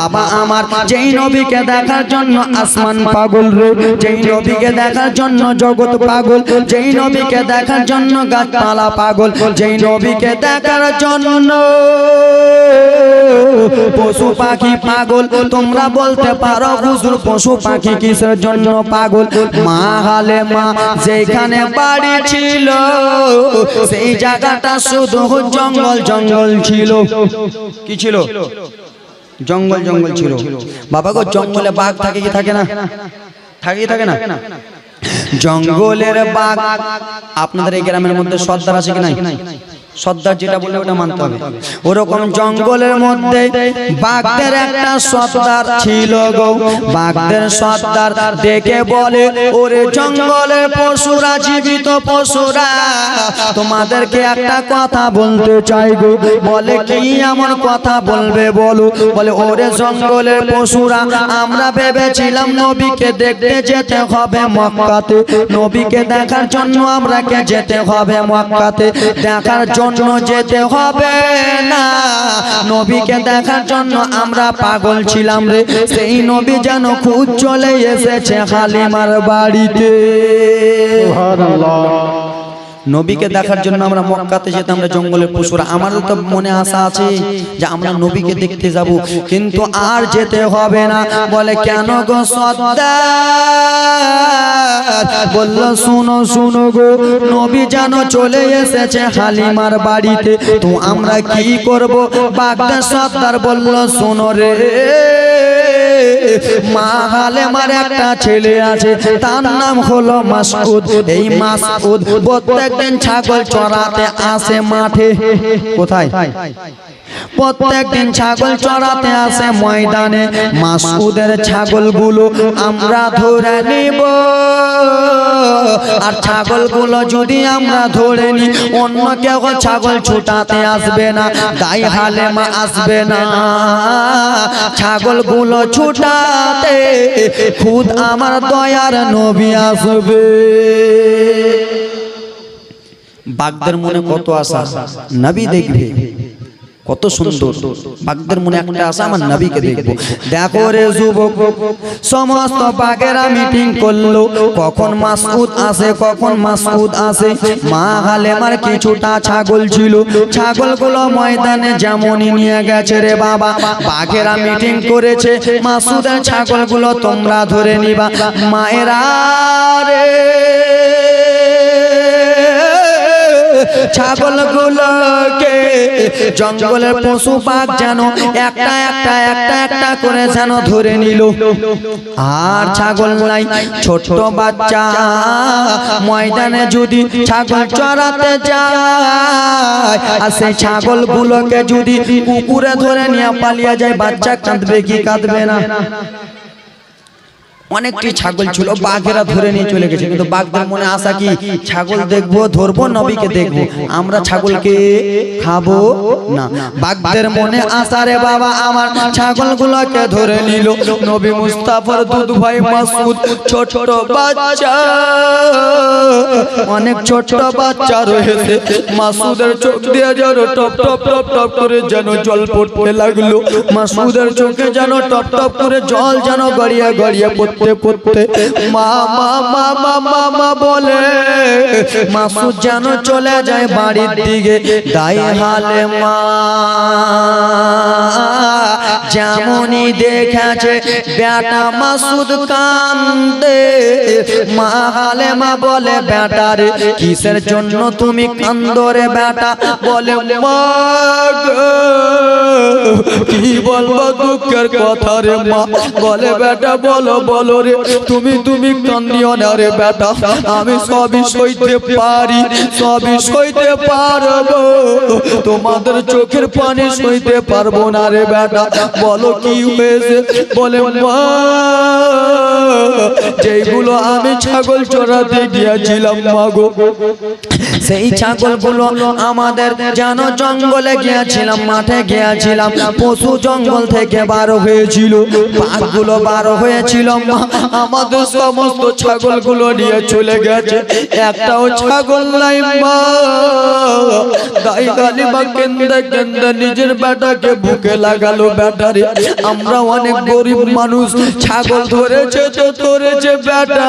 বাবা আমার যেই নবীকে দেখার জন্য আসমান পাগল রে যেই নবীকে দেখার জন্য জগৎ পাগল যেই নবীকে দেখার জন্য গাছপালা পাগল যেই নবীকে দেখার জন্য পশু পাখি পাগল তোমরা বলতে পারো হুজুর পশু পাখি কিসের জন্য পাগল? মা হালে মা যেখানে বাড়ি ছিল সেই জায়গাটা শুধু জঙ্গল জঙ্গল ছিল। কি ছিল? জঙ্গল জঙ্গল ছিল। বাবা গো জঙ্গলে বাঘ থাকে কি থাকে না? থাকে কি থাকে না? জঙ্গলের বাঘ। আপনাদের এই গ্রামের মধ্যে সর্দার আছে কি নাই? সর্দার যেটা বলে ওটা মানতে হবে। ওরকম জঙ্গলের মধ্যে বাঘদের একটা সর্দার ছিল গো। বাঘদের সর্দার দেখে বলে ওরে জঙ্গলের পশুরা জীবিত পশুরা তোমাদেরকে একটা কথা বলতে চাই গো। বলে কি এমন কথা বলবে? বলো? বলে ওরে জঙ্গলের পশুরা আমরা ভেবেছিলাম নবীকে দেখতে যেতে হবে মক্কাতে। নবীকে দেখার জন্য আমরাকে যেতে হবে মক্কাতে। দেখার জন্য যেতে হবে না। নবীকে দেখার জন্য আমরা পাগল ছিলাম রে। সেই নবী যেন খুব চলে এসেছে হালিমার বাড়িতে। নবীকে দেখার জন্য আমরা মক্কাতে যেতাম আমরা জঙ্গলের পশুরা আমাদের তো মনে আশা আছে যে আমরা নবীকে দেখতে যাব। কিন্তু আর যেতে হবে না। বলে কেন গো বলল শুনো শুনো গো নবী যেন চলে এসেছে হালিমার বাড়িতে। তো আমরা কি করব? বাগদা সর্দার বলল শোনো রে মা হালেমার একটা ছেলে আছে, তার নাম হলো মাসউদ। এই মাসউদ প্রত্যেকদিন ছাগল চড়াতে আসে মাঠে। কোথায়? প্রত্যেকদিন ছাগল চড়াতে আসে ময়দানে। মাসুদের ছাগলগুলো আমরা ধরে নিব। আর ছাগলগুলো যদি আমরা ধরে নি অন্য কেউ ছাগল ছুটাতে আসবে না তাই হালে মা আসবে না। ছাগলগুলো ছুটাতে খুদ আমার দয়ার নবী আসবে। বাগদার মনে কত আশা? নবী দেখবে। কত সুন্দর। বাগদের মনে একটা আশা আমার নবীকে দেখব। দেখো রে যুবক সমস্ত বাগেরা মিটিং করল। কখন মাসুদ আসে কখন মাসুদ আসে। মা হালেমার কিছুটা ছাগল ছিল। ছাগলগুলো ময়দানে যেমনই নিয়ে গেছে রে বাবা। বাঘেরা মিটিং করেছে মাসুদের ছাগলগুলো তোমরা ধরে নিবা। মায়েরা রে ছাগলগুলোকে জঙ্গলের পশু পাক যেন একটা একটা একটা একটা করে যেন ধরে নিল। আর ছাগল নাই ছোট বাচ্চা। ময়দানে যদি ছাগল চড়াতে যায় আর সেই ছাগলগুলোকে যদি কুকুরে ধরে নিয়ে পালিয়ে যায় বাচ্চা কাঁদবে কি কাঁদবে না? অনেকটি ছাগল ছিল বাঘেরা ধরে নিয়ে চলে গেছে। কিন্তু বাঘদের মনে আশা কি? ছাগল দেখব ধরবো নবীকে দেখব। আমরা ছাগলকে খাব। না বাঘদের মনে আশা রে বাবা আমার ছাগলগুলোকে ধরে নিল। নবী মুস্তাফার দুধ ভাই মাসুদ ছোট ছোট বাচ্চা। অনেক ছোট ছোট বাচ্চা। রয়েছে। মাসুদের চোখ দিয়ে যেন টপ টপ টপ টপ করে যেন জল পড়তে লাগল। মাসুদের চোখে যেন টপ টপ করে জল যেন গড়িয়ে গড়িয়ে পড়তে পড়তে পড়তে মা মা মা মা মা মা বলে মাসু যেন চলে যায় বাড়ির দিকে দায় হালে মা। যেমনই দেখেছে, বেটা মাসুদ কান্দে। মা হালে মা বলে, বেটা রে, কিসের জন্য তুমি কান্দরে বেটা? বলে কি বলব দুঃখের কথা রে মা? বলে, বেটা, বলো বলো রে, তুমি তুমি কান্দিও না রে বেটা। আমি সবই সইতে পারি, সবই সইতে পারব। তোমাদের চোখের পানি সইতে পারব না রে বেটা। বলো কি হয়েছে? বলে যেগুলো আমি ছাগল চড়াতে গিয়েছিলাম মাগো সেই ছাগলগুলো আমাদের যেন জঙ্গলে গিয়েছিলাম, মাঠে গিয়েছিলাম। পশু জঙ্গল থেকে বারো হয়েছিল বাঘগুলো বারো হয়েছিল আমাদের সমস্ত ছাগলগুলো নিয়ে চলে গেছে। একটাও ছাগল নাই, মা। কেন্দ্রে কেন্দ্রে নিজের বেটাকে বুকে লাগালো ব্যাটারে, আমরা অনেক গরিব মানুষ, ছাগল ধরেছে তো ধরেছে বেটা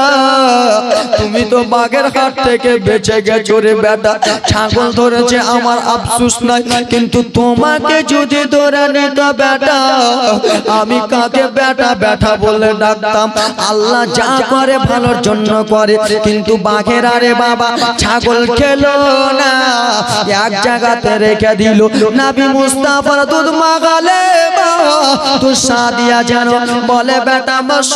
তুমি তো বাঘের হাট থেকে বেঁচে গেছো রে বেটা ছাগল ধরেছে আমার আফসুস নাই, কিন্তু তোমাকে যদি ধরে নিত বেটা আমি কাকে বেটা বেটা বলে ডাকতাম। আল্লাহ যা করে ভালোর জন্য করে, কিন্তু বাঘের আরে বাবা, ছাগল খেলো না। এক জায়গাতে রেখে দিল। নাবি মুস্তাফার দুধ মাগালে মা। তু সাদিয়া যেন বলে বেটা মশ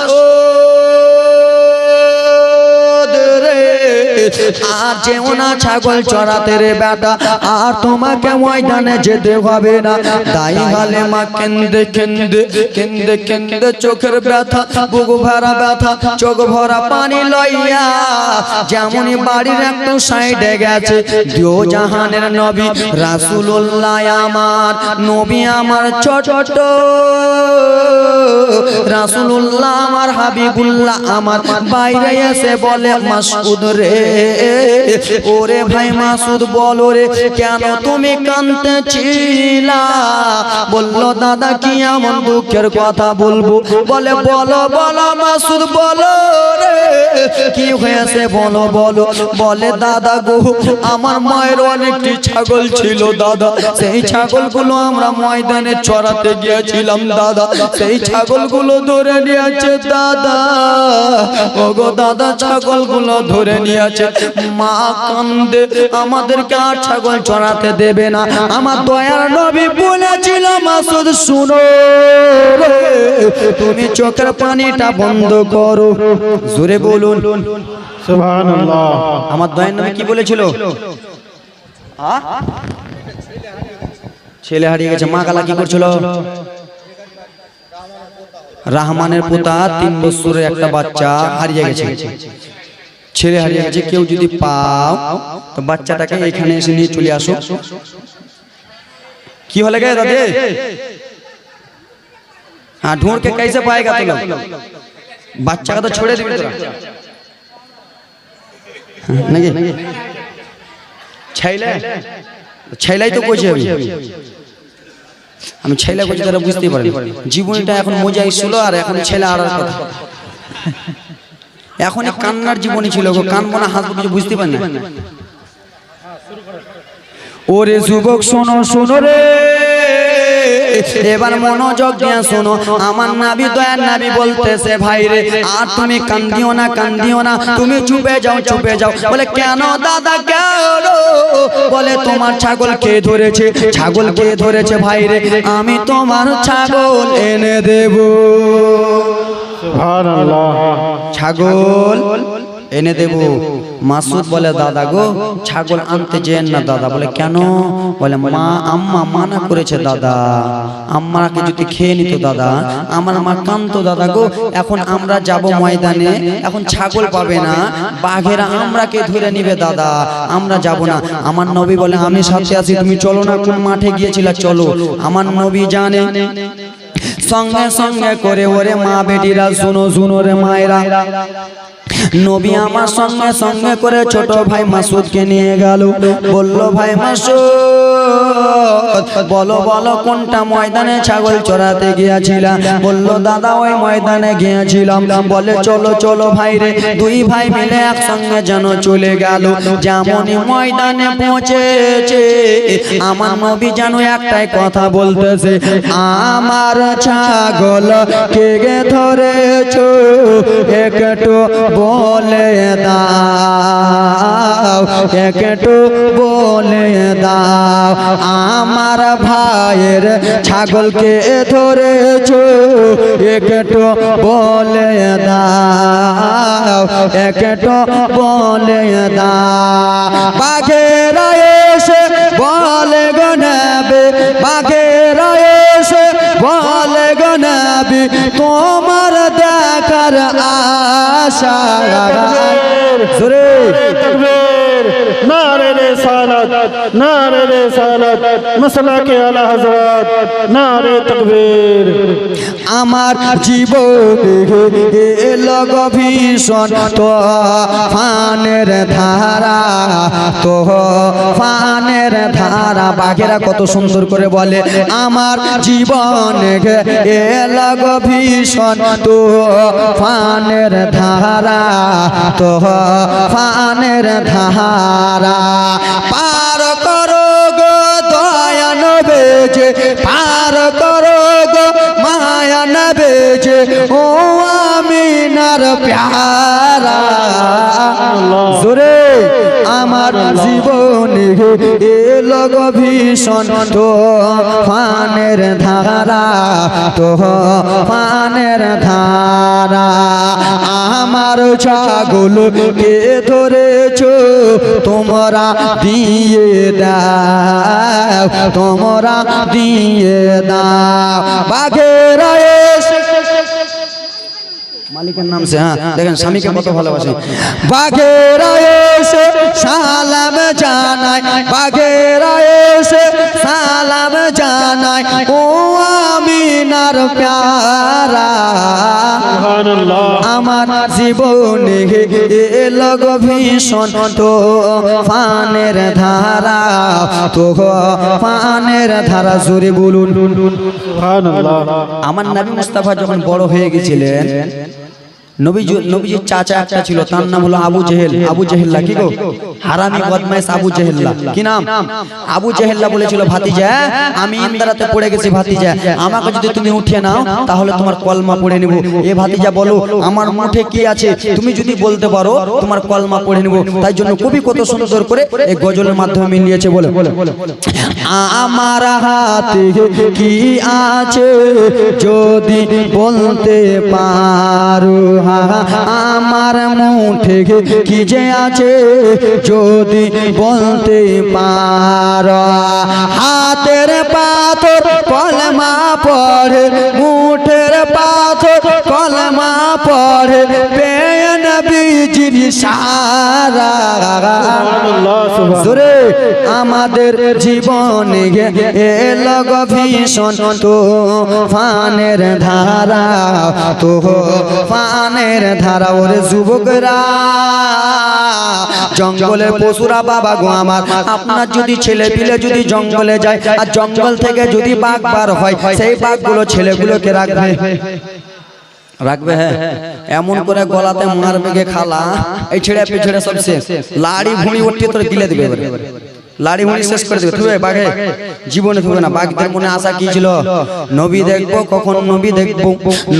আর যেও না ছাগল চড়াতে রে বেটা, আর তোমাকে ময়দানে যেতে হবে না। তাই হালে মা কেন্দে কেন্দে কেন্দে কেন্দে চোখের ব্যথা, বুক ভরা ব্যথা, চোখ ভরা পানি লইয়া যেমনই বাড়ির একটু সাইডে গেছে, দিও জাহানের নবী, রাসূলুল্লাহ আমার, নবী আমার ছোট রাসূলুল্লাহ আমার হাবিবুল্লাহ আমার, বাইরে এসে বলে মাসুদ রে ওরে ভাই মাসুদ বলো রে, কেন তুমি কানতে কাঁদতেছিলা? বলল, দাদা, কি এমন দুঃখের কথা বলব? বলে, বলো বলো মাসুদ, বলো। কি হয়েছে বলো বলো, বলে দাদা গো, আমার মায়ের অনেকটি ছাগল ছিল, দাদা। সেই ছাগলগুলো আমরা ময়দানে চড়াতে গিয়েছিলাম, দাদা। সেই ছাগলগুলো ধরে নিয়েছে, দাদা। ওগো দাদা, ছাগলগুলো ধরে নিয়েছে। মা কান্দে, আমাদেরকে আর ছাগল চড়াতে দেবে না। আমার দয়ার নবী বলেছিল মাসুদ শুনো তুমি চোখের পানিটা বন্ধ করো। জোরে বলুন সুবহানাল্লাহ আমার দয়ার নবী কি বলেছিল আ? ছেলে হারিয়ে গেছে মা গালা কি করছিল রাহমানের পোতা তিন বছরের একটা বাচ্চা হারিয়ে গেছে ছেলে হারিয়ে গেছে কেউ যদি পাও তো বাচ্চাটাকে এখানে এসে নিয়ে চলে আসো কি হলে গে দাদে हाँ ढूंढ के कैसे पाएगा तू लोग बच्चा का तो छोड़े दिबी নাকি? ছাইলা ছাইলাই? তো কইছি আমি। আমি। ছাইলা কইছি তারা বুঝতে পারেন জীবনটা এখন মজাই ছিল আর এখন ছেলে আর কথা। এখন কান্নার জীবনী ছিল কানবো না হাত কিছু বুঝতে পারেন ওরে যুবক শোনো শোনো রে। এবার মনোযোগ দিয়ে শোনো। আমার নাবি দয়ার নাবি বলতেছে ভাই রে আর তুমি কান্দিও না কান্দিও না। তুমি চুপে যাও চুপে যাও। বলে কেন দাদা কেন বলে তোমার ছাগল কে ধরেছে? ছাগল কে ধরেছে ভাই রে আমি তোমার ছাগল এনে দেব। সুবহানাল্লাহ। ছাগল এনে দেব। মাসুদ বলে, দাদা গো, ছাগল আনতে যেন না দাদা। বলে, কেন? বলে, মা, আম্মা মানা করেছে দাদা। আম্মাকে যদি খেয়ে নিত দাদা, আমার মা কান্ত দাদা গো। এখন আমরা যাব ময়দানে, এখন ছাগল পাবে না। বাঘেরা আমরাকে ধরে নিবে, দাদা। আমরা যাব না। আমার নবী বলে, আমি সাথে আছি, তুমি চলো না, কোন মাঠে গিয়েছিলা? চলো। আমার নবী জানে। সঙ্গে সঙ্গে করে, ওরে মা বেটিরা, শুনো শুনো রে মায়েরা। নবী আমার সঙ্গে সঙ্গে করে ছোট ভাই মাসুদকে নিয়ে গেল। বলল ভাই মাসুদ বলো বলো কোনটা ময়দানে ছাগল চড়াতে গিয়েছিলাম বলল দাদা ওই ময়দানে গিয়েছিলাম। বলে চলো চলো ভাই রে দুই ভাই মিলে একসঙ্গে যেন চলে গেল। যেমনই ময়দানে পৌঁছেছে আমার নবী যেন একটাই কথা বলতেছে আমার ছাগল কে গে ধরেছ? একটু বলে দাও, একটু বলে দাও। আমার ভাইয়ের ছাগলকে ধরেছ, একটু বলে দাও, একটু বলে দাও। বাঘেরা এসে বলে গো নেবে, বাঘেরা এসে বলে গো নেবে, তোমার দেখার আশা জোরে তাকবীর رسالت نعرہ رسالت, مسلک اعلی حضرت نعرہ تکبیر۔ আমার জীবন এল ভীষণ, তো ফানের ধারা, তো ফানের ধারা। বাঘেরা কত সুন্দর করে বলে, আমার জীবন এল ভীষণ, তো ফানের ধারা, তো ফানের ধারা। পার করো গো দয়া বেজে পার করো গো মায়া বেজে ও আমিনার প্যারা। জোরে আমার জীবনে এ লগ ভীষণ তো ফানের ধারা তো ফানের ধারা। আমার ছাগল কে ধরেছ? তোমরা দিয়ে দাও, তোমরা দিয়ে দাও। বাঘেরা মালিকের নাম সে হ্যাঁ দেখেন স্বামীকে কত ভালোবাসে। বাঘেরা এসে সালাম জানাই বাঘেরা এসে সালাম জানাই ও আমিনার প্যারা। আমার জীবনে এলো ভীষণ তো পানের ধারা তো ফানের ধারা জুড়ে বলুন। আমার নবী মুস্তাফা যখন বড় হয়ে গেছিলেন নবীজি নবীজির চাচা একটা ছিল তার নাম হলো আবু জেহেল। আবু জেহেল্লা কি গো? হারামি বদমাইশ আবু জেহেল্লা কি নাম? আবু জেহেল্লা বলেছিল ভাতিজা আমি ইন্দারাতে পড়ে গেছি ভাতিজা। আমাকে যদি তুমি উঠিয়ে নাও তাহলে তোমার কলমা পড়ে নেব। এ ভাতিজা বলো আমার মুঠে কি আছে? তুমি যদি বলতে পারো তোমার কলমা পড়ে নেব। তাই জন্য কবি কত সুন্দর করে এই গজলের মাধ্যমে মিলিয়েছে বলে। আমার হাতে কি আছে যদি বলতে পারো আমার মুঠে কি যে আছে যদি বলতে পার? হাতের পাথর কলমা পড়ে মুঠের পাথর কলমা পড়ে নবীজির সারা। আমাদের জীবনে ভীষণ তো ফানের ধারা। তো ফানের ধারা ওরে যুবকরা। জঙ্গলের পশুরা বাবা গো আমার আপনার যদি ছেলে পিলে যদি জঙ্গলে যায় আর জঙ্গল থেকে যদি বাঘ বার হয় সেই বাঘগুলো ছেলেগুলোকে রাখবে। রাখবে হ্যাঁ। এমন করে গলাতে মারবে খালা। এই ছেড়ে পিছড়ে সব শেষ লাড়ি ভুঁড়ি উঠিয়ে তোর গিলে দিবে এবারে। লাড়ি ভুঁড়ি শেষ করে দেবে। বাঘে। জীবনে না। আশা কি ছিল? নবী দেখব, কখন নবী দেখব?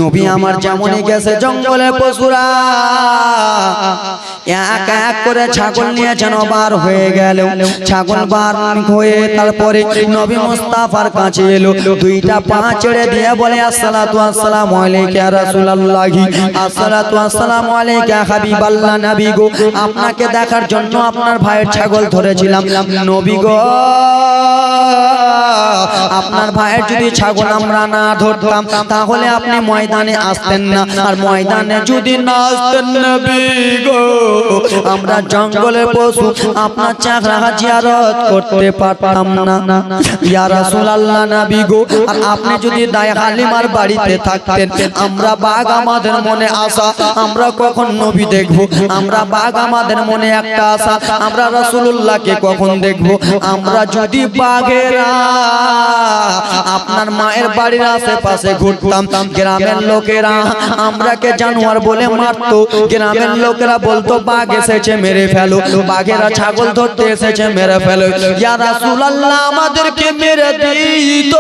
নবী আমার যেমনই গেছে জঙ্গলে পশুরা। এক এক করে ছাগল নিয়ে যেন বার হয়ে গেল। ছাগল বার হয়ে তারপরে নবী মুস্তাফার কাছে এলো। দুইটা পা ছেড়ে দিয়ে বলে, আসসালাতু আসসালামু আলাইকা রাসূলুল্লাহি। আসসালাতু আসসালামু আলাইকা হাবিবাল্লাহ নবী গো। আপনাকে দেখার জন্য আপনার ভাইয়ের ছাগল ধরেছিলাম। নবী গো। আপনার ভাইয়ের যদি ছাগল আমরা না ধরতাম, তাহলে আপনি ময়দানে আসতেন না। আর ময়দানে যদি না আসতেন আমরা জঙ্গলের পশু, আপনার চাকরা জিয়ারত করতে পারতাম না। আর আপনি যদি বাড়িতে থাকতেন, আমরা বাঘ আমাদের মনে আশা, আমরা কখন নবী দেখব? আমরা বাঘ আমাদের মনে একটা আশা, আমরা রাসূলুল্লাহকে কখন দেখব? আমরা যদি বাঘেরা আপনার মায়ের বাড়ির আশেপাশে ঘুরতাম, গ্রামের লোকেরা আমরাকে জানোয়ার বলে মারতো, গ্রামের লোকেরা বলতো, বাঘ এসেছে, মেরে ফেলো। বাঘেরা ছাগল ধরতে এসেছে, মেরে ফেলো। ইয়া রাসূলুল্লাহ, আমাদেরকে মেরে দিত।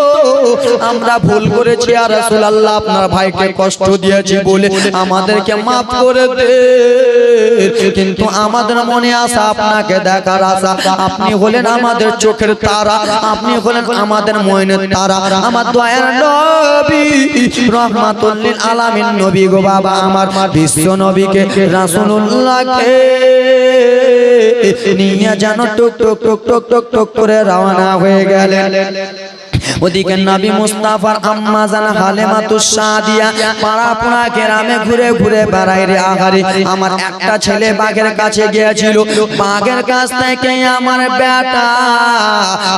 আমরা ভুল করেছি আর রাসূলুল্লাহ, আপনার ভাইকে কষ্ট দিয়েছি বলে আমাদেরকে মাফ করে দে। কিন্তু আমাদের মনে আশা আপনাকে দেখার আশা, আপনি হলেন আমাদের চোখের তারা আপনি হলেন আমাদের ময়নের তারা আমার দয়ার নবী রহমাতুল্লিল আলামিন নবী গো বাবা আমার বিশ্ব নবীকে রাসূলুল্লাহকে নিয়ে যেন টুক টুক টুক টুক টুক টুক করে রওনা হয়ে গেলেন। ওদিকে নবী মুস্তাফার আম্মা জান হালেমা তুসাদিয়া পাড়া পোড়া গ্রামে ঘুরে ঘুরে বেড়ায় রে আহারে। আমার একটা ছেলে বাঘের কাছে গিয়েছিল। বাঘের কাছ থেকে আমার বেটা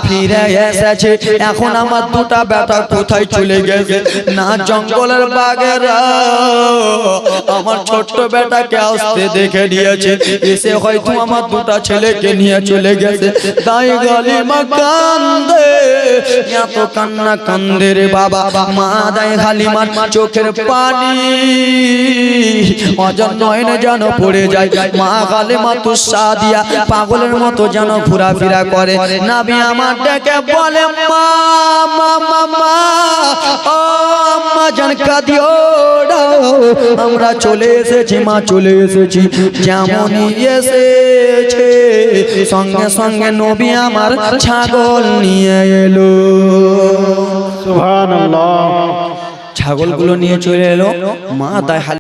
ফিরে এসেছে। এখন আমার দুটা বেটা কোথায় চলে গেছে? না জঙ্গলের বাঘের। আমার ছোট্ট বেটাকে আসতে দেখে নিয়েছে। এসে হয়তো আমার দুটা ছেলেকে নিয়ে চলে গেছে। তাই গালিমা কান্দে। এত কান্না কান্দে রে বাবা মা দায় হালিমার চোখের পানি। অজন নয়নে যেন পড়ে যায়। মা গালিমা তো সাদিয়া পাগলের মতো যেন ঘোরাফেরা করে। নাবি আমার ডেকে বলে আমরা চলে এসেছি, মা চলে এসেছি। যেমনই এসেছে, সঙ্গে সঙ্গে নবী আমার ছাগল নিয়ে এলো। সুবহানাল্লাহ। ছাগলগুলো নিয়ে চলে এলো মা তাই